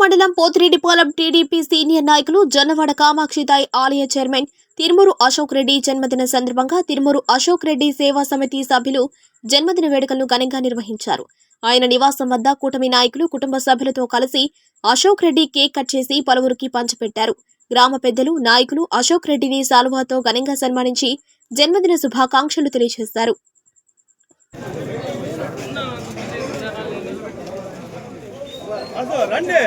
మండలం Pothireddipalem TDP senior నాయకులు జొన్నవాడ కామాక్షితాయి ఆలయ చైర్మన్ తిరుమూరు అశోక్ రెడ్డి జన్మదిన సందర్భంగా తిరుమూరు అశోక్ రెడ్డి సేవా సమితి సభ్యులు జన్మదిన వేడుకలను ఘనంగా నిర్వహించారు. ఆయన నివాసం వద్ద కూటమి నాయకులు కుటుంబ సభ్యులతో కలిసి అశోక్ రెడ్డి కేక్ కట్ చేసి పలువురికి పంచిపెట్టారు. గ్రామ పెద్దలు నాయకులు అశోక్ రెడ్డిని సాలువాతో ఘనంగా సన్మానించి జన్మదిన శుభాకాంక్షలు తెలియజేశారు. రండి.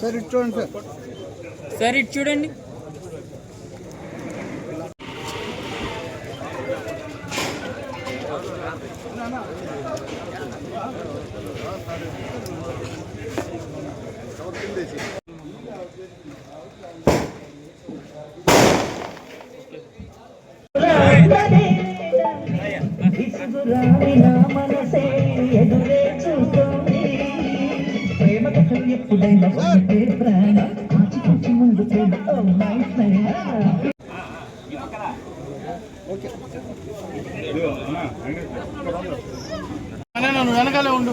సార్ ఇటు చూడండి సార్. సార్ ఇటు చూడండి. ఎప్పుడైనా ఒకటే ప్రాణం ఆచితూచి ఓ మై ఫ్రెండ్ నువ్వు వెనకాలే ఉండు.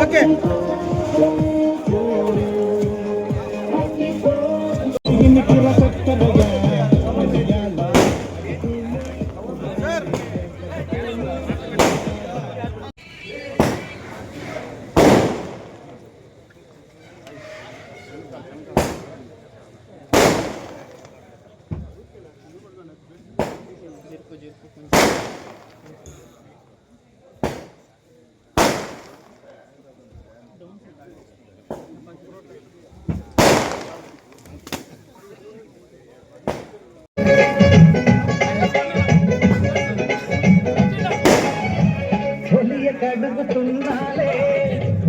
ওকে Thank you. కడుగుతున్నాలే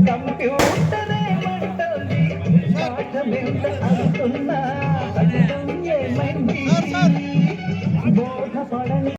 కంప్యూటరే మంటోంది. పాఠమెంత ఫలితం ఏమైంది? బోధపడని